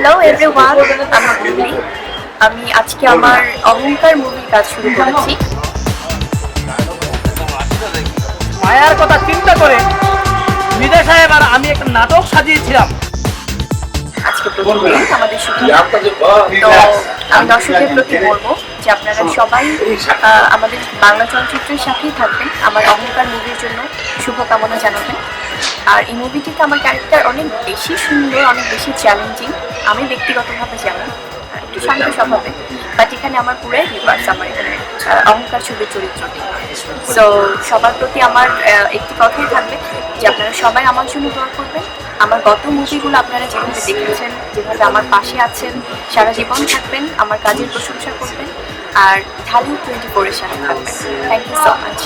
Hello everyone আমি আমি আজকে আমার অহংকার মুভির কাজ শুরু করেছি। মায়ার কথা চিন্তা করে বিদয় সাহেব আর আমি একটা নাটক সাজিয়েছিলাম। আজকে আমাদের শুটিং তো আমি দর্শকের প্রতি বলব যে আপনারা সবাই আমাদের বাংলা চলচ্চিত্রের সাথেই থাকবেন। আমার অহংকার মুভির জন্য শুভকামনা জানাবেন। আর এই মুভিটিতে আমার ক্যারেক্টার অনেক বেশি সুন্দর, অনেক বেশি চ্যালেঞ্জিং আমি ব্যক্তিগতভাবে যেমন একটু শান্ত স্বভাবে বাট এখানে আমার পুরাই রিভার্স আমার এখানে অহংকার ছবির চরিত্রটি। সো সবার প্রতি আমার একটি কথাই থাকবে যে আপনারা সবাই আমার জন্য দোয়া করবেন। আমার গত মুভিগুলো আপনারা যেভাবে দেখেছেন, যেভাবে আমার পাশে আছেন, সারা জীবন থাকবেন, আমার কাজের প্রশংসা করবেন। আর ঢালিউড টোয়েন্টি ফোরের সাথে থাকবেন। Thank you so much